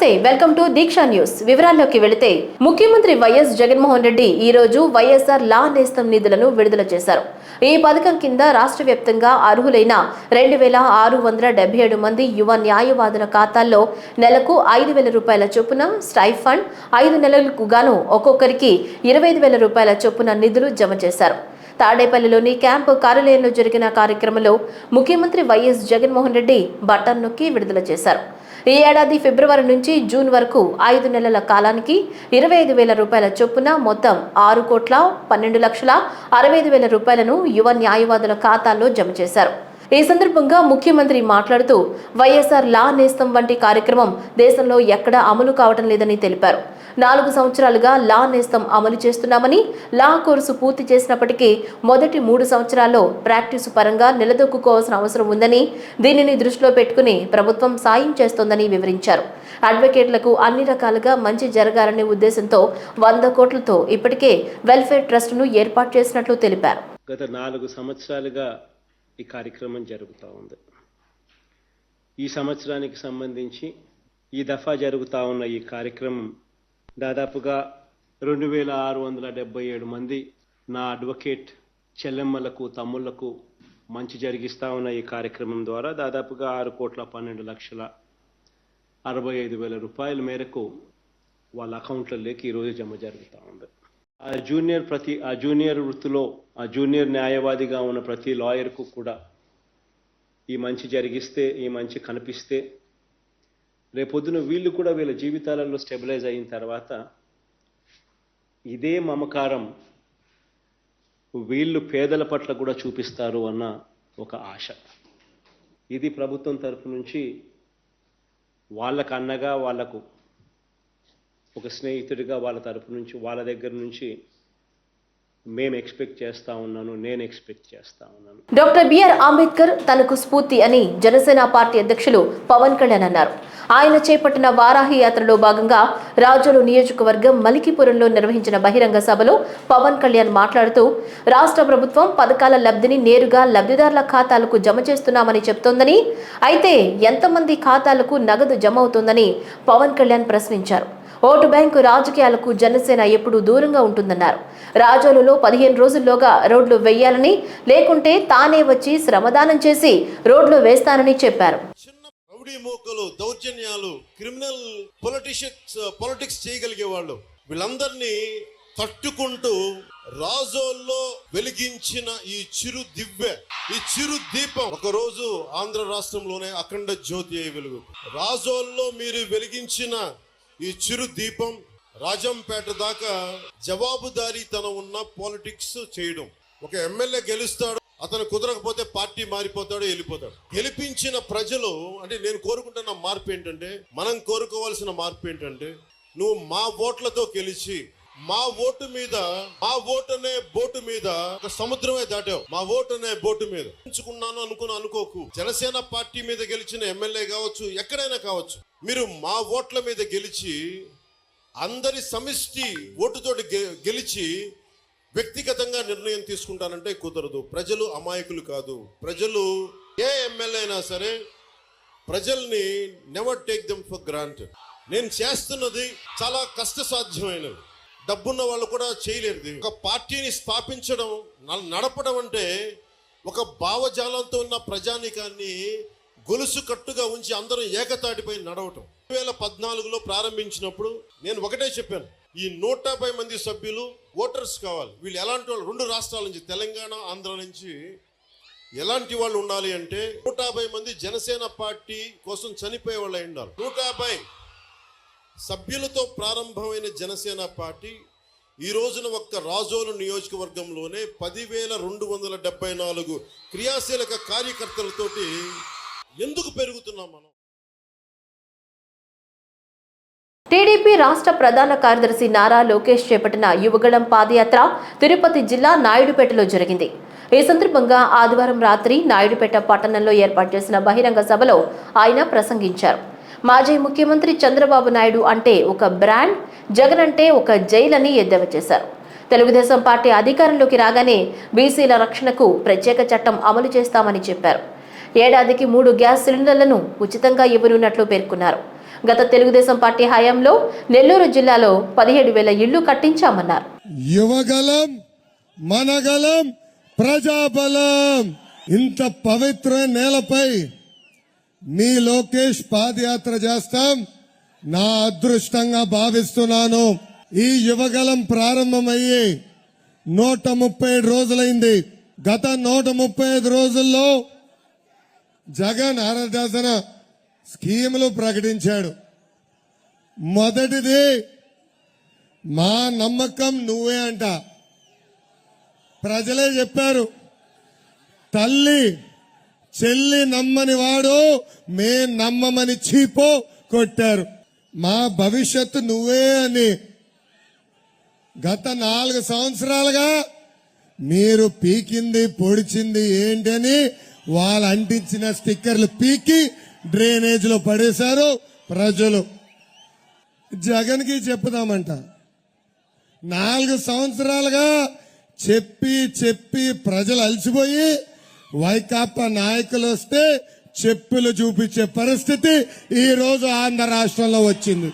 నమస్తే welcome to Deeksha news. వివరాల్లోకి వెళితే ముఖ్యమంత్రి వైఎస్ జగన్మోహన్ రెడ్డి ఈ రోజు వైఎస్ఆర్ లా నేస్తం నిధులను విడుదల చేశారు. ఈ పథకం కింద రాష్ట్ర వ్యాప్తంగా అర్హులైన రెండు వేల ఆరు వందల డెబ్బై ఏడు మంది యువ న్యాయవాదుల ఖాతాల్లో నెలకు ఐదు వేల రూపాయల చొప్పున స్టైఫండ్ ఐదు నెలలకు గాను ఒక్కొక్కరికి ఇరవై ఐదు వేల రూపాయల చొప్పున నిధులు జమ చేశారు. తాడేపల్లిలోని క్యాంపు కార్యాలయంలో జరిగిన కార్యక్రమంలో ముఖ్యమంత్రి వైఎస్ జగన్మోహన్ రెడ్డి బటన్ నొక్కి విడుదల చేశారు. ఈ ఏడాది ఫిబ్రవరి నుంచి జూన్ వరకు ఐదు నెలల కాలానికి ఇరవై ఐదు వేల రూపాయల చొప్పున మొత్తం ఆరు కోట్ల పన్నెండు లక్షల అరవై ఐదు వేల రూపాయలను యువ న్యాయవాదుల ఖాతాల్లో జమ చేశారు. ఈ సందర్భంగా ముఖ్యమంత్రి మాట్లాడుతూ వైఎస్ఆర్ లా నేస్తం వంటి కార్యక్రమం దేశంలో ఎక్కడా అమలు కావటం లేదని తెలిపారు. నాలుగు సంవత్సరాలుగా లా నేస్తం అమలు చేస్తున్నామని లా కోర్సు పూర్తి చేసినప్పటికీ మొదటి మూడు సంవత్సరాల్లో ప్రాక్టీసు పరంగా నిలదొక్కుకోవాల్సిన అవసరం ఉందని దీనిని దృష్టిలో పెట్టుకుని ప్రభుత్వం సాయం చేస్తోందని వివరించారు. అడ్వకేట్లకు అన్ని రకాలుగా మంచి జరగాలనే ఉద్దేశంతో వంద కోట్లతో ఇప్పటికే వెల్ఫేర్ ట్రస్ట్ను ఏర్పాటు చేసినట్లు తెలిపారు. గత నాలుగు సంవత్సరాలుగా ఈ కార్యక్రమం జరుగుతూ ఉంది. ఈ సంవత్సరానికి సంబంధించి ఈ దఫా జరుగుతూ ఉన్న ఈ కార్యక్రమం దాదాపుగా రెండు వేల ఆరు వందల డెబ్బై ఏడు మంది నా అడ్వకేట్ చెల్లెమ్మలకు తమ్ముళ్ళకు మంచి జరిగిస్తా ఉన్న ఈ కార్యక్రమం ద్వారా దాదాపుగా ఆరు కోట్ల పన్నెండు లక్షల అరవై ఐదు వేల రూపాయల మేరకు వాళ్ళ అకౌంట్లలోకి ఈరోజు జమ జరుగుతూ ఉంది. ఆ జూనియర్ ప్రతి ఆ జూనియర్ వృత్తిలో ఆ జూనియర్ న్యాయవాదిగా ఉన్న ప్రతి లాయర్కు కూడా ఈ మంచి జరిగిస్తే ఈ మంచి కనిపిస్తే రేపొద్దున వీళ్ళు కూడా వీళ్ళ జీవితాలలో స్టెబిలైజ్ అయిన తర్వాత ఇదే మమకారం వీళ్ళు పేదల పట్ల కూడా చూపిస్తారు అన్న ఒక ఆశ. ఇది ప్రభుత్వం తరఫు నుంచి వాళ్ళకు అన్నగా వాళ్ళకు ఒక స్నేహితుడిగా వాళ్ళ తరపు నుంచి వాళ్ళ దగ్గర నుంచి మేము ఎక్స్పెక్ట్ చేస్తా ఉన్నాను నేను ఎక్స్పెక్ట్ చేస్తా ఉన్నాను. డాక్టర్ బిఆర్ అంబేద్కర్ తనకు స్ఫూర్తి అని జనసేన పార్టీ అధ్యక్షులు పవన్ కళ్యాణ్ అన్నారు. ఆయన చేపట్టిన వారాహి యాత్రలో భాగంగా రాజోలు నియోజకవర్గం మలికిపురంలో నిర్వహించిన బహిరంగ సభలో పవన్ కళ్యాణ్ మాట్లాడుతూ రాష్ట్ర ప్రభుత్వం పథకాల లబ్ధిని నేరుగా లబ్ధిదారుల ఖాతాలకు జమ చేస్తున్నామని చెప్తోందని అయితే ఎంతమంది ఖాతాలకు నగదు జమ అవుతోందని పవన్ కళ్యాణ్ ప్రశ్నించారు. ఓటు బ్యాంకు రాజకీయాలకు జనసేన ఎప్పుడూ దూరంగా ఉంటుందన్నారు. రాజోలులో పదిహేను రోజుల్లోగా రోడ్లు వేయాలని లేకుంటే తానే వచ్చి శ్రమదానం చేసి రోడ్లు వేస్తానని చెప్పారు. చిన్న మోకలు దౌర్జన్యాలు క్రిమినల్ పొలిటిషియన్స్ పొలిటిక్స్ చేయగలిగే వాళ్ళు వీళ్ళందరినీ తట్టుకుంటూ రాజోల్లో వెలిగించిన ఈ చిరు దివ్య ఈ చిరు దీపం ఒక రోజు ఆంధ్ర రాష్ట్రంలోనే అఖండ జ్యోతి అయి వెలుగు. రాజోల్లో మీరు వెలిగించిన ఈ చిరు దీపం రాజంపేట దాకా జవాబుదారీతనం ఉన్న పాలిటిక్స్ చేయడం. ఒక ఎమ్మెల్యే గెలుస్తాడు అతను కుదరకపోతే పార్టీ మారిపోతాడు వెళ్ళిపోతాడు. గెలిపించిన ప్రజలు అంటే నేను కోరుకుంటున్న మార్పు ఏంటంటే మనం కోరుకోవాల్సిన మార్పు ఏంటంటే నువ్వు మా ఓట్లతో గెలిచి మా ఓటు మీద మా ఓటు అనే బోటు మీద ఒక సముద్రమే దాటావు. మా ఓటు అనే బోటు మీద. ఎంచుకున్నాను అనుకుని అనుకోకు. జనసేన పార్టీ మీద గెలిచిన ఎమ్మెల్యే కావచ్చు ఎక్కడైనా కావచ్చు. మీరు మా ఓట్ల మీద గెలిచి అందరి సమిష్టి ఓటుతోటి గె- గెలిచి వ్యక్తిగతంగా నిర్ణయం తీసుకుంటానంటే కుదరదు. ప్రజలు అమాయకులు కాదు. ప్రజలు ఏ ఎమ్మెల్యే అయినా సరే ప్రజల్ని never take them for granted నేను చేస్తున్నది చాలా కష్టసాధ్యమైనది. డబ్బున్న వాళ్ళు కూడా చేయలేరు ఒక పార్టీని స్థాపించడం నడపడం అంటే ఒక భావజాలంతో ఉన్న ప్రజానికాన్ని గొలుసు కట్టుగా ఉంచి అందరం ఏకతాటిపై నడవటం. రెండు వేల పద్నాలుగులో ప్రారంభించినప్పుడు నేను ఒకటే చెప్పాను. ఈ నూట యాభై మంది సభ్యులు ఓటర్స్ కావాలి. వీళ్ళు ఎలాంటి వాళ్ళు? రెండు రాష్ట్రాల నుంచి తెలంగాణ ఆంధ్ర నుంచి ఎలాంటి వాళ్ళు ఉండాలి అంటే నూట యాభై మంది జనసేన పార్టీ కోసం చనిపోయే వాళ్ళు అయి ఉండాలి. నూట యాభై సభ్యులతో ప్రారంభమైన జనసేన పార్టీ ఈ రోజున ఒక్క రాజోలు నియోజకవర్గంలోనే పదివేల రెండు వందల డెబ్బై నాలుగు క్రియాశీలక కార్యకర్తలతోటి ఎందుకు పెరుగుతున్నాం మనం? టీడీపీ రాష్ట్ర ప్రధాన కార్యదర్శి నారా లోకేష్ చేపట్టిన యువగళం పాదయాత్ర తిరుపతి జిల్లా నాయుడుపేటలో జరిగింది. ఈ సందర్భంగా ఆదివారం రాత్రి నాయుడుపేట పట్టణంలో ఏర్పాటు చేసిన బహిరంగ సభలో ఆయన ప్రసంగించారు. మాజీ ముఖ్యమంత్రి చంద్రబాబు నాయుడు అంటే ఒక బ్రాండ్ జగన్ అంటే ఒక జైలని ఎద్దవ చేశారు. తెలుగుదేశం పార్టీ అధికారంలోకి రాగానే బీసీల రక్షణకు ప్రత్యేక చట్టం అమలు చేస్తామని చెప్పారు. ఏడాదికి మూడు గ్యాస్ సిలిండర్లను ఉచితంగా ఇవ్వనున్నట్లు పేర్కొన్నారు. గత తెలుగుదేశం పార్టీ హయాంలో నెల్లూరు జిల్లాలో పదిహేడు వేల ఇళ్ళు కట్టించామన్నారు. యువగలం మనగలం ప్రజాబలం. ఇంత పవిత్ర నేలపై మీ లోకేష్ పాదయాత్ర చేస్తాం. నా అదృష్టంగా భావిస్తున్నాను. ఈ యువగలం ప్రారంభమయ్యి నూట ముప్పై ఏడు రోజులైంది. గత నూట ముప్పై ఐదు రోజుల్లో జగన్ అరడజన స్కీములు ప్రకటించాడు. మొదటిది మా నమ్మకం నువ్వే అంట. ప్రజలే చెప్పారు తల్లి చెల్లి నమ్మని వాడు మే నమ్మమని చీపో కొట్టారు. మా భవిష్యత్తు నువ్వే అని. గత నాలుగు సంవత్సరాలుగా మీరు పీకింది పొడిచింది ఏంటని వాళ్ళు అంటించిన స్టిక్కర్లు పీకి డ్రైనేజ్లో పడేశారు ప్రజలు. జగన్కి చెప్పుదామంట. నాలుగు సంవత్సరాలుగా చెప్పి చెప్పి ప్రజలు అలసిపోయి వైకాపా నాయకులు వస్తే చెప్పులు చూపించే పరిస్థితి ఈ రోజు ఆంధ్ర రాష్ట్రంలో వచ్చింది.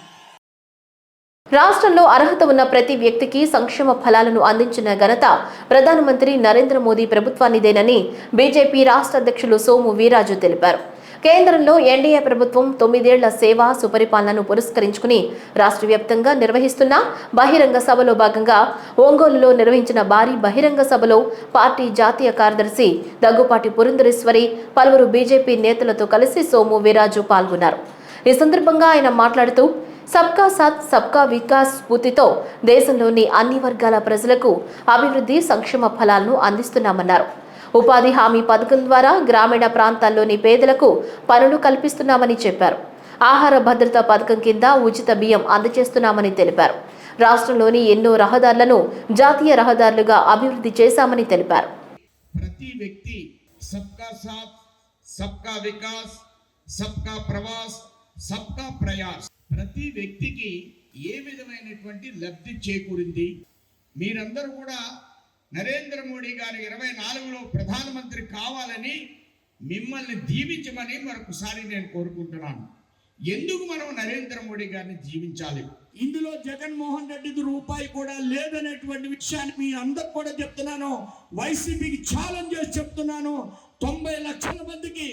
రాష్ట్రంలో అర్హత ఉన్న ప్రతి వ్యక్తికి సంక్షేమ ఫలాలను అందించిన ఘనత ప్రధానమంత్రి నరేంద్ర మోదీ ప్రభుత్వానిదేనని బీజేపీ రాష్ట్ర అధ్యక్షులు సోము వీరాజు తెలిపారు. కేంద్రంలో ఎన్డీఏ ప్రభుత్వం తొమ్మిదేళ్ళ సేవా సుపరిపాలనను పురస్కరించుకుని రాష్ట్ర వ్యాప్తంగా నిర్వహిస్తున్న బహిరంగ సభలో భాగంగా ఒంగోలులో నిర్వహించిన భారీ బహిరంగ సభలో పార్టీ జాతీయ కార్యదర్శి దగ్గుపాటి పురంధరేశ్వరి పలువురు బీజేపీ నేతలతో కలిసి సోము వీరాజు పాల్గొన్నారు. ఈ సందర్భంగా ఆయన మాట్లాడుతూ సబ్కా సాత్ సబ్కా వికాస్ స్ఫూర్తితో దేశంలోని అన్ని వర్గాల ప్రజలకు అభివృద్ధి సంక్షేమ ఫలాలను అందిస్తున్నామన్నారు. ఉపాధి హామీ పథకం ద్వారా గ్రామీణ ప్రాంతాల్లోని పేదలకు పనులు కల్పిస్తున్నామని చెప్పారు. ఆహార భద్రత పథకం కింద ఉచిత బియ్యం అందజేస్తున్నామని తెలిపారు. రాష్ట్రంలోని ఎన్నో రహదారులను జాతీయ రహదారులుగా అభివృద్ధి చేశామని తెలిపారు. ప్రతి వ్యక్తి సబ్కా సాత్ సబ్కా వికాస్ సబ్కా ప్రవాస్ సబ్కా ప్రయాస్. ప్రతి వ్యక్తికి ఏ విధమైనటువంటి లబ్ధి చేకూరింది? మీరందరూ కూడా నరేంద్ర మోడీ గారు ఇరవై నాలుగులో ప్రధానమంత్రి కావాలని మిమ్మల్ని దీవించమని మరొకసారి నేను కోరుకుంటున్నాను. ఎందుకు మనం నరేంద్ర మోడీ గారిని జీవించాలి ఇందులో జగన్మోహన్ రెడ్డిది రూపాయి కూడా లేదనేటువంటి విషయాన్ని మీ అందరికి కూడా చెప్తున్నాను. వైసీపీకి ఛాలెంజ్ చేసి చెప్తున్నాను. తొంభై లక్షల మందికి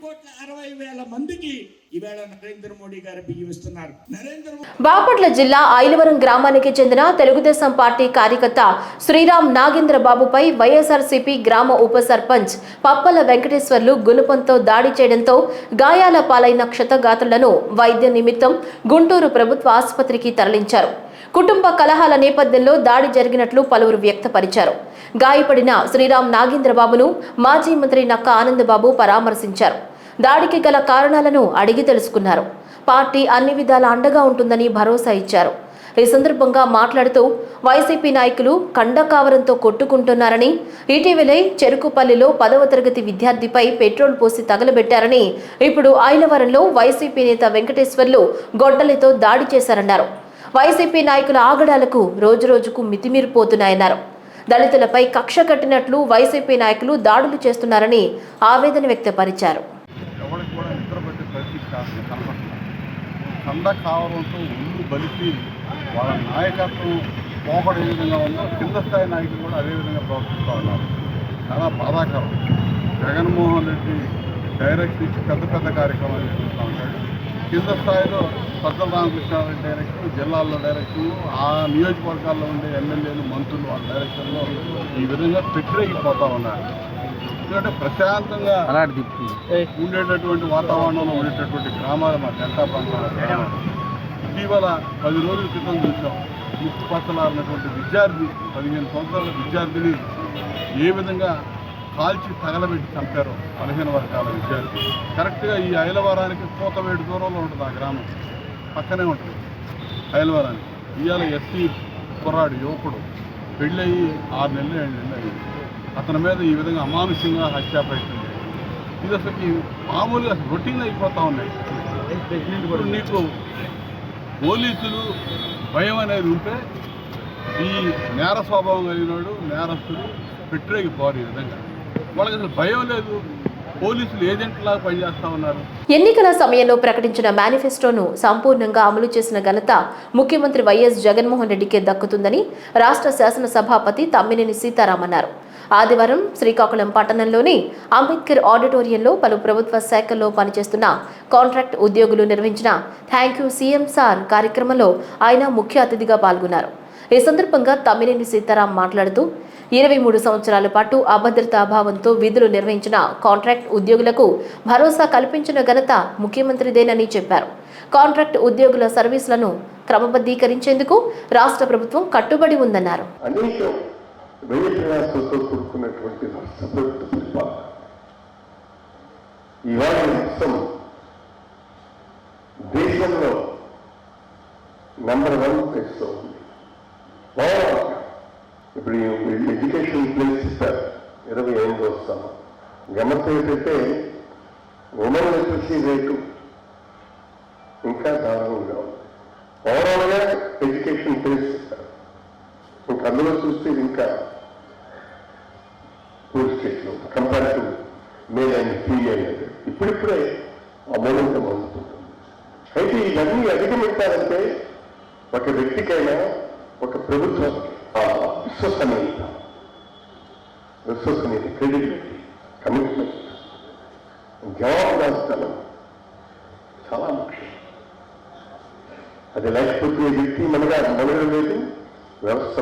కోట్ల అరవై వేల మందికి ఈవేళ నరేంద్ర మోడీ గారు బియ్యం ఇస్తున్నారు. నరేంద్ర బాపట్ల జిల్లా ఐలవరం గ్రామానికి చెందిన తెలుగుదేశం పార్టీ కార్యకర్త శ్రీరామ్ నాగేంద్ర బాబుపై వైఎస్ఆర్సీపీ గ్రామ ఉప సర్పంచ్ పప్పల వెంకటేశ్వర్లు గుణపంతో దాడి చేయడంతో గాయాల పాలైన క్షతగాత్రులను వైద్య నిమిత్తం గుంటూరు ప్రభుత్వ ఆసుపత్రికి తరలించారు. కుటుంబ కలహాల నేపథ్యంలో దాడి జరిగినట్లు పలువురు వ్యక్తపరిచారు. గాయపడిన శ్రీరామ్ నాగేంద్రబాబును మాజీ మంత్రి నక్క ఆనందబాబు పరామర్శించారు. దాడికి గల కారణాలను అడిగి తెలుసుకున్నారు. పార్టీ అన్ని విధాల అండగా ఉంటుందని భరోసా ఇచ్చారు. ఈ సందర్భంగా మాట్లాడుతూ వైసీపీ నాయకులు కండకావరంతో కొట్టుకుంటున్నారని ఇటీవలే చెరుకుపల్లిలో పదవ తరగతి విద్యార్థిపై పెట్రోల్ పోసి తగలబెట్టారని ఇప్పుడు ఐలవరంలో వైసీపీ నేత వెంకటేశ్వర్లు గొడ్డలితో దాడి చేశారన్నారు. వైసీపీ నాయకుల ఆగడాలకు రోజురోజుకు మితిమీరిపోతున్నాయన్నారు. దళితులపై కక్ష కట్టినట్లు వైసీపీ నాయకులు దాడులు చేస్తున్నారని ఆవేదన వ్యక్తపరిచారు. కండ కావడంతో వాళ్ళ నాయకత్వం విధంగా ఉందో కింద స్థాయి నాయకులు కూడా ప్రవర్తిస్తూ ఉన్నారు. చాలా బాధాకరం. జగన్మోహన్ రెడ్డి డైరెక్ట్ ఇచ్చి పెద్ద పెద్ద కార్యక్రమాలు చేస్తూ ఉంటాడు. కింద స్థాయిలో సజ్జల రామకృష్ణారెడ్డి డైరెక్షన్ జిల్లాల్లో డైరెక్షన్ ఆ నియోజకవర్గాల్లో ఉండే ఎమ్మెల్యేలు మంత్రులు వాళ్ళ డైరెక్షన్లో ఈ విధంగా పెట్టిపోతూ ఉన్నారు. ఎందుకంటే ప్రశాంతంగా ఉండేటటువంటి వాతావరణంలో ఉండేటటువంటి గ్రామాలు మా డెల్టా ప్రాంతాల గ్రామాలు. ఇటీవల పది రోజుల క్రితం చూసాం. ముక్కు పచ్చలారినటువంటి విద్యార్థి పదిహేను సంవత్సరాల విద్యార్థిని ఏ విధంగా కాల్చి తగలబెట్టి చంపారు పదిహేను వర్గాల విద్యార్థి కరెక్ట్గా ఈ ఐలవరానికి కోతవేడు దూరంలో ఉంటుంది ఆ గ్రామం. పక్కనే ఉంటుంది. ఐలవరానికి. ఇవాళ ఎస్సీ కుర్రాడు యువకుడు. పెళ్ళయి ఆరు నెలలు ఏడు నెలలు అయింది. అతని మీద ఈ విధంగా అమానుషంగా హత్యా ప్రయత్నం ఇది అసలు మామూలుగా రొటీన్ అయిపోతూ ఉన్నాయి. ఇప్పుడు నీకు పోలీసులు భయం అనేది ఉంటే ఈ నేర స్వభావం కలిగినాడు నేరస్తుడు పెట్టరేకి పోరు ఈ విధంగా. వాళ్ళకి అసలు భయం లేదు. పోలీసులు ఉన్నారు. ఎన్నికల సమయంలో ప్రకటించిన మేనిఫెస్టోను సంపూర్ణంగా అమలు చేసిన ఘనత ముఖ్యమంత్రి వైఎస్ జగన్మోహన్ రెడ్డికే దక్కుతుందని రాష్ట్ర శాసనసభాపతి తమ్మినేని సీతారాం అన్నారు. ఆదివారం శ్రీకాకుళం పట్టణంలోని అంబేద్కర్ ఆడిటోరియంలో పలు ప్రభుత్వ శాఖల్లో పనిచేస్తున్న కాంట్రాక్ట్ ఉద్యోగులు నిర్వహించిన థ్యాంక్ యూ సీఎం సార్ కార్యక్రమంలో ఆయన ముఖ్య అతిథిగా పాల్గొన్నారు. ఈ సందర్భంగా తమ్మినేని సీతారాం మాట్లాడుతూ ఇరవై మూడు సంవత్సరాల పాటు అభద్రతా అభావంతో విధులు నిర్వహించిన కాంట్రాక్ట్ ఉద్యోగులకు భరోసా కల్పించిన ఘనత ముఖ్యమంత్రిదేనని చెప్పారు. కాంట్రాక్ట్ ఉద్యోగుల సర్వీసులను క్రమబద్ధీకరించేందుకు రాష్ట్ర ప్రభుత్వం కట్టుబడి ఉందన్నారు. దేశంలో నంబర్ వన్ ప్లేస్లో ఉంది. ఇప్పుడు ఎడ్యుకేషన్ ప్లేస్ ఇస్తారు ఇరవై ఐదు వస్తాము గమనించే ఏంటంటే ఉమెన్ లిటరసీ రేటు ఇంకా దారుణంగా ఉంది. ఓవరాల్గా ఎడ్యుకేషన్ ప్లేస్ ఇస్తారు ఇంకా అందులో చూస్తే ఇంకా పూర్ స్టేట్లో కంపారిటివ్ మేల్ అండ్ ఫీమేల్ ఇప్పుడిప్పుడే ఆ మూమెంతం అందుతుంది అయితే ఇవన్నీ అధిగమించాలంటే ఒక వ్యక్తికైనా ఒక ప్రభుత్వ విశ్వసనీయత. విశ్వసనీయత క్రెడిబిలిటీ కమిట్మెంట్ జవాబుదారితనం చాలా ముఖ్యం. అది లేకపోతే వ్యక్తి మనగా మొదలలేదు వ్యవస్థ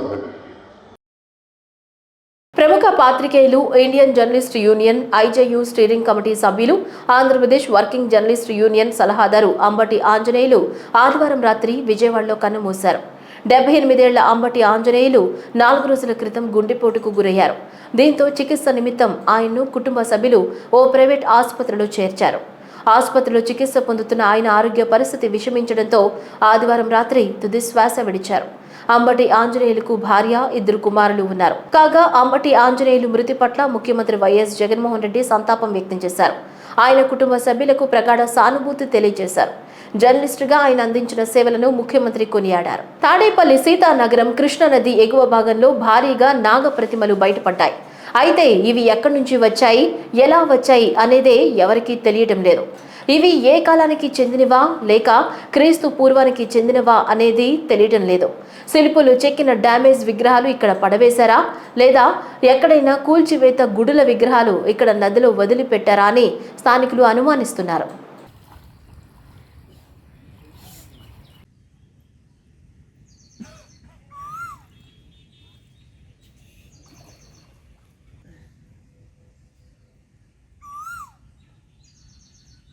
ప్రముఖ పాత్రికేయులు Indian journalist union IJU steering committee సభ్యులు ఆంధ్రప్రదేశ్ వర్కింగ్ జర్నలిస్ట్ యూనియన్ సలహాదారు అంబటి ఆంజనేయులు ఆదివారం రాత్రి విజయవాడలో కన్నుమూశారు డెబ్బై ఎనిమిదేళ్ళ అంబటి ఆంజనేయులు నాలుగు రోజుల క్రితం గుండెపోటుకు గురయ్యారు. దీంతో చికిత్స నిమిత్తం ఆయన్ను కుటుంబ సభ్యులు ఓ ప్రైవేట్ ఆసుపత్రిలో చేర్చారు. ఆసుపత్రిలో చికిత్స పొందుతున్న ఆయన ఆరోగ్య పరిస్థితి విషమించడంతో ఆదివారం రాత్రి తుది శ్వాస విడిచారు. అంబటి ఆంజనేయులకు భార్య ఇద్దరు కుమారులు ఉన్నారు. కాగా అంబటి ఆంజనేయులు మృతి పట్ల ముఖ్యమంత్రి వైఎస్ జగన్మోహన్ రెడ్డి సంతాపం వ్యక్తం చేశారు. ఆయన కుటుంబ సభ్యులకు ప్రగాఢ సానుభూతి తెలియజేశారు. జర్నలిస్టుగా ఆయన అందించిన సేవలను ముఖ్యమంత్రి కొనియాడారు. తాడేపల్లి సీతానగరం కృష్ణానది ఎగువ భాగంలో భారీగా నాగ ప్రతిమలు బయటపడ్డాయి. అయితే ఇవి ఎక్కడి నుంచి వచ్చాయి? ఎలా వచ్చాయి? అనేదే ఎవరికీ తెలియడం లేదు. ఇవి ఏ కాలానికి చెందినవా? లేక క్రీస్తు పూర్వానికి చెందినవా? అనేది తెలియడం లేదు. శిల్పులు చెక్కిన డ్యామేజ్ విగ్రహాలు ఇక్కడ పడవేశారా? లేదా ఎక్కడైనా కూల్చివేత గుడుల విగ్రహాలు ఇక్కడ నదిలో వదిలిపెట్టారా అని స్థానికులు అనుమానిస్తున్నారు.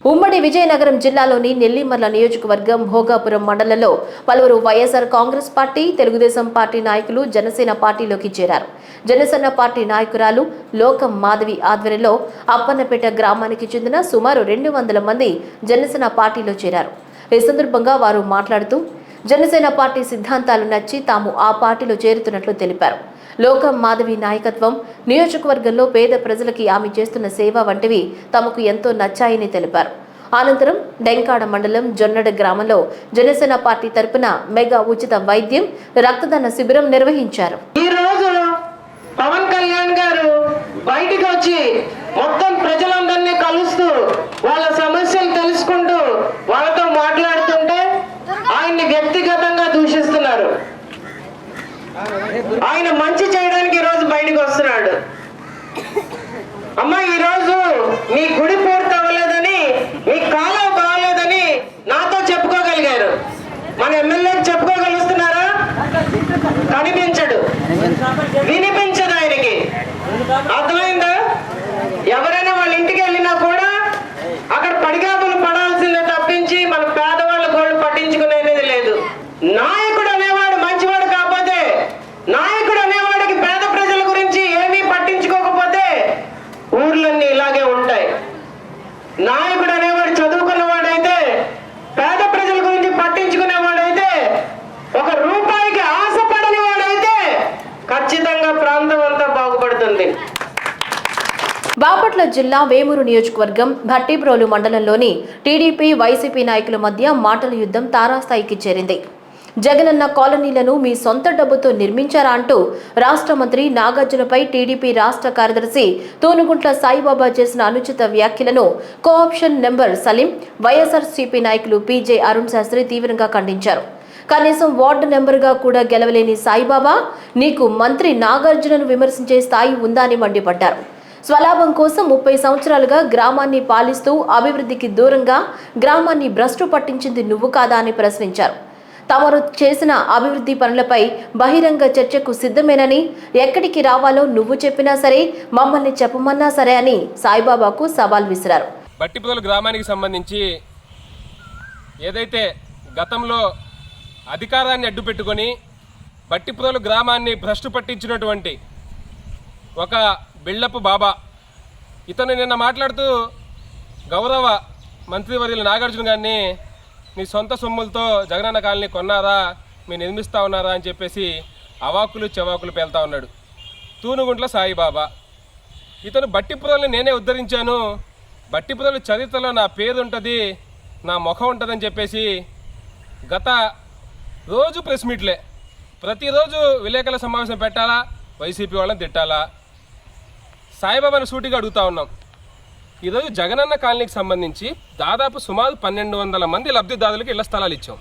ఉమ్మడి విజయనగరం జిల్లాలోని నెల్లిమర్ల నియోజకవర్గం భోగాపురం మండలంలో పలువురు YSR Congress party Telugu Desam party నాయకులు జనసేన పార్టీలోకి చేరారు. జనసేన పార్టీ నాయకురాలు లోకం మాధవి ఆధ్వర్యంలో అప్పన్నపేట గ్రామానికి చెందిన సుమారు రెండు వందల మంది జనసేన పార్టీలో చేరారు. ఈ సందర్భంగా వారు మాట్లాడుతూ జనసేన పార్టీ సిద్ధాంతాలు నచ్చి తాము ఆ పార్టీలో చేరుతున్నట్లు తెలిపారు. లోకం మాధవి నాయకత్వం. నియోజకవర్గంలో పేద ప్రజలకి ఆమె చేస్తున్న సేవ వంటివి తమకు ఎంతో నచ్చాయని తెలిపారు. అనంతరం డెంకాడ మండలం జొన్నడ గ్రామంలో జనసేన పార్టీ తరపున మెగా ఉచిత వైద్యం రక్తదాన శిబిరం నిర్వహించారు. ఈ రోజు పవన్ కళ్యాణ్ గారు బయటికి వచ్చి మొత్తం ప్రజలందరినీ కలుస్తూ వాళ్ళ సమస్యలు తెలుసుకుంటూ వాళ్ళతో మాట్లాడుతుంటే ఆయన్ని వ్యక్తిగతంగా దూషిస్తున్నారు. ఆయన మంచి చేయడానికి ఈ రోజు బయటికి వస్తున్నాడు. అమ్మా ఈ రోజు మీ గుడి పూర్తి అవ్వలేదని మీ కాలం బాగలేదని నాతో చెప్పుకోగలిగారు. మన ఎమ్మెల్యేకి చెప్పుకోగలుగుతున్నారు జిల్లా వేమూరు నియోజకవర్గం భట్టిప్రోలు మండలంలోని టీడీపీ వైసీపీ నాయకుల మధ్య మాటల యుద్ధం తారాస్థాయికి చేరింది. జగనన్న కాలనీలను మీ సొంత డబ్బుతో నిర్మించారా అంటూ రాష్ట్ర మంత్రి నాగార్జునపై టీడీపీ రాష్ట్ర కార్యదర్శి తూనుగుంట్ల సాయిబాబా చేసిన అనుచిత వ్యాఖ్యలను కోఆప్షన్ నెంబర్ సలీం వైఎస్ఆర్సీపీ నాయకులు పీజే అరుణ్ శాస్త్రి తీవ్రంగా ఖండించారు. కనీసం వార్డు నెంబర్గా కూడా గెలవలేని సాయిబాబా నీకు మంత్రి నాగార్జునను విమర్శించే స్థాయి ఉందా అని మండిపడ్డారు. స్వలాభం కోసం ముప్పై సంవత్సరాలుగా గ్రామాన్ని పాలిస్తూ అభివృద్ధికి దూరంగా గ్రామాన్ని భ్రష్టు పట్టించింది నువ్వు కాదా అని ప్రశ్నించారు. తమరు చేసిన అభివృద్ధి పనులపై బహిరంగ చర్చకు సిద్ధమేనని ఎక్కడికి రావాలో నువ్వు చెప్పినా సరే మమ్మల్ని చెప్పమన్నా సరే అని సాయిబాబాకు సవాల్ విసిరారు. బట్టిపుదల గ్రామానికి సంబంధించి ఏదైతే గతంలో అధికారాన్ని అడ్డు పెట్టుకొని బట్టిపుదలు గ్రామాన్ని భ్రష్టు పట్టించినటువంటి ఒక బిళ్ళపు బాబా. ఇతను నిన్న మాట్లాడుతూ గౌరవ మంత్రివర్యులు నాగార్జున గారిని మీ సొంత సొమ్ములతో జగనన్న కాలనీ కొన్నారా మీరు నిర్మిస్తా ఉన్నారా? అని చెప్పేసి అవాకులు చెవాకులు పేలుతా ఉన్నాడు. తూనుగుంట్ల సాయిబాబా. ఇతను బట్టిపురల్ని నేనే ఉద్ధరించాను. బట్టిపురలు చరిత్రలో నా పేరు ఉంటుంది నా ముఖం ఉంటుందని చెప్పేసి గత రోజు ప్రెస్ మీట్లే. ప్రతిరోజు విలేకరుల సమావేశం పెట్టాలా? వైసీపీ వాళ్ళని తిట్టాలా? సాయిబాబాను సూటిగా అడుగుతా ఉన్నాం. ఈరోజు జగనన్న కాలనీకి సంబంధించి దాదాపు సుమారు పన్నెండు వందల మంది లబ్ధిదారులకు ఇళ్ళ స్థలాలు ఇచ్చాం.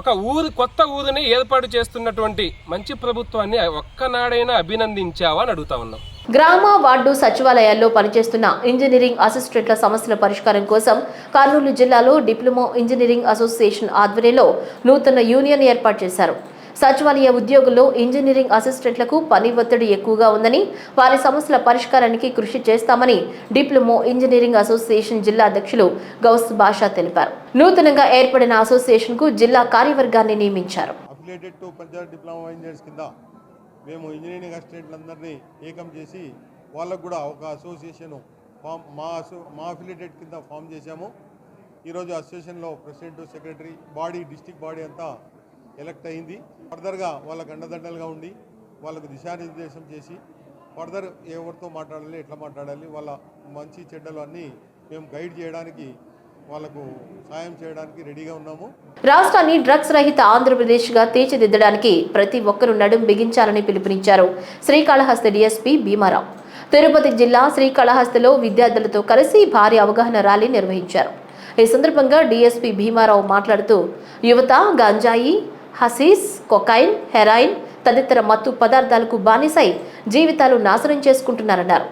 ఒక ఊరు కొత్త ఊరిని ఏర్పాటు చేస్తున్నటువంటి మంచి ప్రభుత్వాన్ని ఒక్కనాడైనా అభినందించావా అని అడుగుతా ఉన్నాం. గ్రామ వార్డు సచివాలయాల్లో పనిచేస్తున్న ఇంజనీరింగ్ అసిస్టెంట్ల సమస్యల పరిష్కారం కోసం కర్నూలు జిల్లాలో డిప్లొమా ఇంజనీరింగ్ అసోసియేషన్ ఆధ్వర్యంలో నూతన యూనియన్ ఏర్పాటు చేశారు. సచివాలయ ఉద్యోగుల్లో ఇంజనీరింగ్ అసిస్టెంట్లకు పని ఒత్తిడి ఎక్కువగా ఉందని వారి సమస్యల పరిష్కారానికి కృషి చేస్తామని డిప్లొమో ఇంజనీరింగ్ అసోసియేషన్ జిల్లా అధ్యక్షులు గౌస్ బాషా తెలిపారు. నూతనంగా ఏర్పడిన అసోసియేషన్కు జిల్లా కార్యవర్గాన్ని నియమించారు. కింద మేము ఇంజనీరింగ్ అసిస్టెంట్లందరినీ ఏకం చేసి వాళ్ళకు కూడా ఒక అసోసియేషన్ ఫామ్ మా అసో మా అఫిలియేటెడ్ కింద ఫామ్ చేశాము. ఈరోజు అసోసియేషన్లో president secretary body district body అంతా ఎలక్ట్ అయింది. ఫర్దర్గా వాళ్ళకు అండదండలుగా ఉండి వాళ్ళకు దిశానిర్దేశం చేసి ఫర్దర్ ఎవరితో మాట్లాడాలి ఎట్లా మాట్లాడాలి వాళ్ళ మంచి చెడ్డలు అన్నీ మేము గైడ్ చేయడానికి వాళ్ళకు సాయం చేయడానికి రెడీగా ఉన్నాము. రాష్ట్రాన్ని డ్రగ్స్ రహిత ఆంధ్రప్రదేశ్గా తీర్చిదిద్దడానికి ప్రతి ఒక్కరూ నడుం బిగించాలని పిలుపునిచ్చారు శ్రీకాళహస్తి డీఎస్పీ భీమారావు. తిరుపతి జిల్లా శ్రీకాళహస్తిలో విద్యార్థులతో కలిసి భారీ అవగాహన ర్యాలీ నిర్వహించారు. ఈ సందర్భంగా డీఎస్పీ భీమారావు మాట్లాడుతూ యువత గంజాయి హసీస్ కొకైన్ హెరాయిన్ తదితర మత్తు పదార్థాలకు బానిసై జీవితాలు నాశనం చేసుకుంటున్నారన్నారు.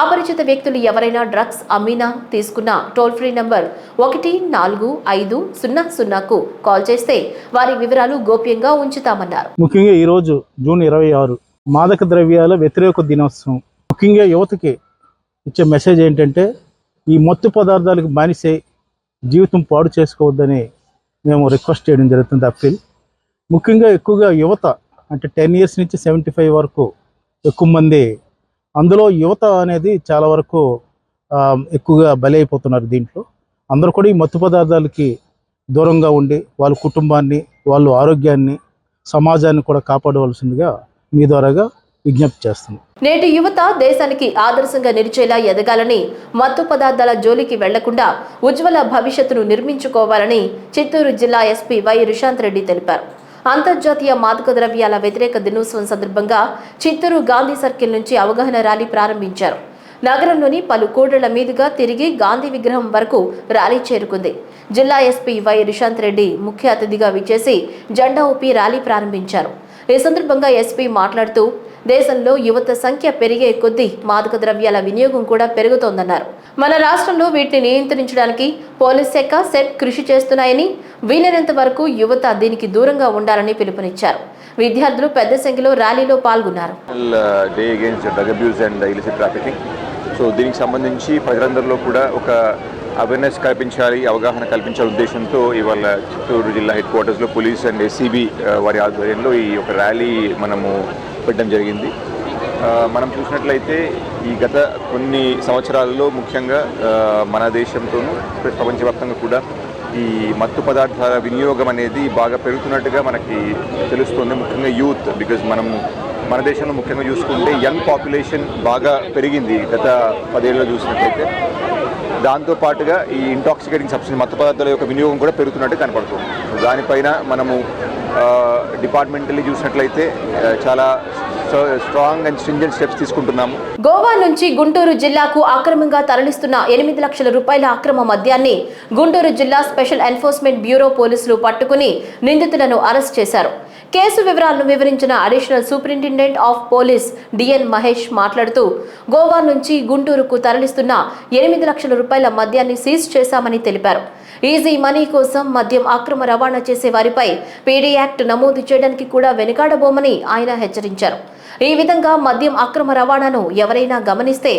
అపరిచిత వ్యక్తులు ఎవరైనా డ్రగ్స్ అమ్మినా తీసుకున్న టోల్ ఫ్రీ నంబర్ ఒకటి నాలుగు ఐదు సున్నా సున్నాకు కాల్ చేస్తే వారి వివరాలు గోప్యంగా ఉంచుతామన్నారు. ముఖ్యంగా ఈరోజు జూన్ ఇరవై ఆరు మాదక ద్రవ్యాల వ్యతిరేక దినోత్సవం. ముఖ్యంగా యువతకి ఇచ్చే మెసేజ్ ఏంటంటే ఈ మత్తు పదార్థాలకు బానిసే జీవితం పాడు చేసుకోవద్దని మేము రిక్వెస్ట్ చేయడం జరుగుతుంది అప్పీల్. ముఖ్యంగా ఎక్కువగా యువత అంటే టెన్ ఇయర్స్ నుంచి సెవెంటీ ఫైవ్ వరకు ఎక్కువ మంది అందులో యువత అనేది చాలా వరకు ఎక్కువగా బలి అయిపోతున్నారు దీంట్లో. అందరూ కూడా ఈ మత్తు పదార్థాలకి దూరంగా ఉండి వాళ్ళ కుటుంబాన్ని వాళ్ళ ఆరోగ్యాన్ని సమాజాన్ని కూడా కాపాడవలసిందిగా మీ ద్వారాగా విజ్ఞప్తి చేస్తున్నాం. నేటి యువత దేశానికి ఆదర్శంగా నిలిచేలా ఎదగాలని మత్తు పదార్థాల జోలికి వెళ్ళకుండా ఉజ్వల భవిష్యత్తును నిర్మించుకోవాలని చిత్తూరు జిల్లా ఎస్పీ వై రిషాంత్ రెడ్డి తెలిపారు. అంతర్జాతీయ మాదక ద్రవ్యాల వ్యతిరేక దినోత్సవం సందర్భంగా చిత్తూరు గాంధీ సర్కిల్ నుంచి అవగాహన ర్యాలీ ప్రారంభించారు. నగరంలోని పలు కోడళ్ళ మీదుగా తిరిగి గాంధీ విగ్రహం వరకు ర్యాలీ చేరుకుంది. జిల్లా ఎస్పీ వై రిషాంత్ రెడ్డి ముఖ్య అతిథిగా విచ్చేసి జెండా ఊపి ర్యాలీ ప్రారంభించారు. ఈ సందర్భంగా ఎస్పీ మాట్లాడుతూ దేశంలో యువత సంఖ్య పెరిగే కొద్దీ మాదక ద్రవ్యాల వినియోగం కూడా పెరుగుతోందన్నారు. మన రాష్ట్రంలో వీటిని నియంత్రించడానికి పోలీస్ శాఖ సెట్ కృషి చేస్తున్నాయని వీలైనంత వరకు యువత దీనికి దూరంగా ఉండాలని పిలుపునిచ్చారు. విద్యార్థులు పెద్ద సంఖ్యలో ర్యాలీలో పాల్గొన్నారు. అండ్ సో uh, దీనికి సంబంధించి ప్రజలందరిలో కూడా ఒక అవేర్నెస్ కల్పించాలి అవగాహన కల్పించాలి ఉద్దేశంతో ఇవాళ చిత్తూరు జిల్లా హెడ్ క్వార్టర్స్లో పోలీస్ అండ్ ఎస్సీబీ uh, వారి ఆధ్వర్యంలో ఈ యొక్క ర్యాలీ మనము పెట్టడం జరిగింది. మనం చూసినట్లయితే ఈ గత కొన్ని సంవత్సరాలలో ముఖ్యంగా మన దేశంతోనూ ప్ర- ప్రపంచవ్యాప్తంగా కూడా ఈ మత్తు పదార్థాల వినియోగం అనేది బాగా పెరుగుతున్నట్టుగా మనకి తెలుస్తుంది. ముఖ్యంగా యూత్ బికాజ్ మనము మన దేశంలో ముఖ్యంగా చూసుకుంటే యంగ్ పాపులేషన్ బాగా పెరిగింది గత పదేళ్ళలో చూసినట్లయితే. దాంతో పాటుగా ఈ ఇంటాక్సికేటింగ్ సబ్స్టెన్స్ మత్తు పదార్థాల యొక్క వినియోగం కూడా పెరుగుతున్నట్టు కనపడుతుంది. దానిపైన మనము డిపార్ట్మెంటల్లీ చూసినట్లయితే చాలా స్ట్రాంగ్ అండ్ స్ట్రింజెంట్ స్టెప్స్ తీసుకుంటున్నాము. గోవా నుంచి గుంటూరు జిల్లాకు అక్రమంగా తరలిస్తున్న ఎనిమిది లక్షల రూపాయల అక్రమ మద్యాన్ని గుంటూరు జిల్లా స్పెషల్ ఎన్ఫోర్స్మెంట్ బ్యూరో పోలీసులు పట్టుకుని నిందితులను అరెస్ట్ చేశారు. కేసు వివరాలను వివరించిన additional superintendent of police DN Mahesh మాట్లాడుతూ గోవా నుంచి గుంటూరుకు తరలిస్తున్న ఎనిమిది లక్షల రూపాయల మద్యాన్ని సీజ్ చేశామని తెలిపారు. ఈజీ మనీ కోసం మద్యం అక్రమ రవాణా చేసే వారిపై పీడీ యాక్ట్ నమోదు చేయడానికి కూడా వెనుకాడబోమని ఆయన హెచ్చరించారు. ఈ విధంగా మద్యం అక్రమ రవాణాను ఎవరైనా గమనిస్తే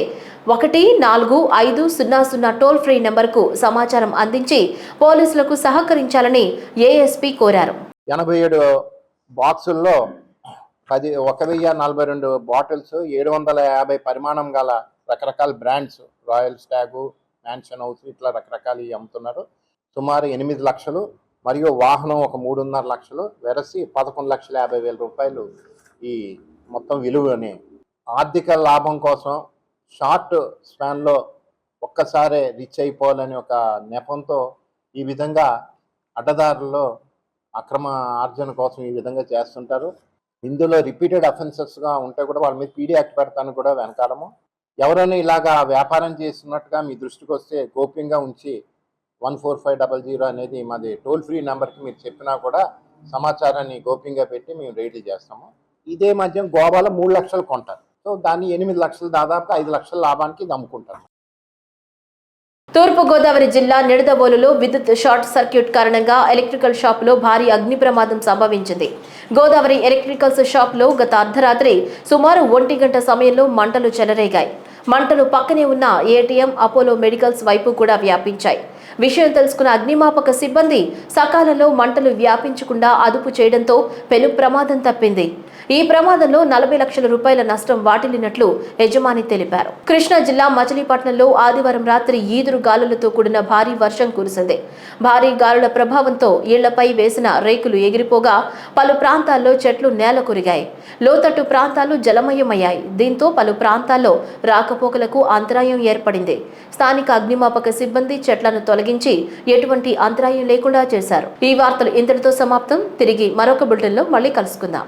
ఒకటి నాలుగు ఐదు సున్నా సున్నా టోల్ ఫ్రీ నెంబర్కు సమాచారం అందించి పోలీసులకు సహకరించాలని ఏఎస్పీ కోరారు. ఎనభై ఏడు బాక్సుల్లో పది ఒక వెయ్యి నలభై రెండు బాటిల్స్ ఏడు వందల యాభై పరిమాణం గల రకరకాల brands royal stag mansion house ఇట్లా రకరకాలు అమ్ముతున్నారు. సుమారు ఎనిమిది లక్షలు మరియు వాహనం ఒక మూడున్నర లక్షలు వెరసి పదకొండు లక్షల యాభై వేల రూపాయలు ఈ మొత్తం విలువని. ఆర్థిక లాభం కోసం షార్ట్ స్పాన్లో ఒక్కసారే రిచ్ అయిపోవాలని ఒక నెపంతో ఈ విధంగా అడ్డదారుల్లో అక్రమ ఆర్జన కోసం ఈ విధంగా చేస్తుంటారు. ఇందులో రిపీటెడ్ అఫెన్సెస్గా ఉంటే కూడా వాళ్ళ మీద పీడీ యాక్ట్ పెడతాను కూడా వెనకాడము ఎవరైనా ఇలాగా వ్యాపారం చేస్తున్నట్టుగా మీ దృష్టికి వస్తే గోప్యంగా ఉంచి one four five double zero అనేది మాది టోల్ ఫ్రీ నెంబర్కి మీరు చెప్పినా కూడా సమాచారాన్ని గోప్యంగా పెట్టి మేము రైడ్లు చేస్తాము. ఇదే మధ్యం గోవాలో మూడు లక్షలు కొంటారు. సో దాన్ని ఎనిమిది లక్షలు దాదాపు ఐదు లక్షల లాభానికి ఇది అమ్ముకుంటారు. తూర్పుగోదావరి జిల్లా నిడదవోలులో విద్యుత్ షార్ట్ సర్క్యూట్ కారణంగా ఎలక్ట్రికల్ షాపులో భారీ అగ్ని ప్రమాదం సంభవించింది. గోదావరి ఎలక్ట్రికల్స్ షాప్లో గత అర్ధరాత్రి సుమారు ఒంటి గంట సమయంలో మంటలు చెలరేగాయి. మంటలు పక్కనే ఉన్న ఏటీఎం అపోలో మెడికల్స్ వైపు కూడా వ్యాపించాయి. విషయం తెలుసుకున్న అగ్నిమాపక సిబ్బంది సకాలంలో మంటలు వ్యాపించకుండా అదుపు చేయడంతో పెను ప్రమాదం తప్పింది. ఈ ప్రమాదంలో నలభై లక్షల రూపాయల నష్టం వాటిల్లినట్లు యజమాని తెలిపారు. కృష్ణా జిల్లా మచిలీపట్నంలో ఆదివారం రాత్రి ఈదురు గాలులతో కూడిన భారీ వర్షం కురిసింది. భారీ గాలుల ప్రభావంతో ఇళ్ళపై వేసిన రేకులు ఎగిరిపోగా పలు ప్రాంతాల్లో చెట్లు నేల కొరిగాయి. లోతట్టు ప్రాంతాలు జలమయమయ్యాయి. దీంతో పలు ప్రాంతాల్లో రాకపోకలకు అంతరాయం ఏర్పడింది. స్థానిక అగ్నిమాపక సిబ్బంది చెట్లను తొలగించి ఎటువంటి అంతరాయం లేకుండా చేశారు. ఈ వార్తలు ఇంతటితో సమాప్తం. తిరిగి మరొక బులెటిన్లో మళ్ళీ కలుసుకుందాం.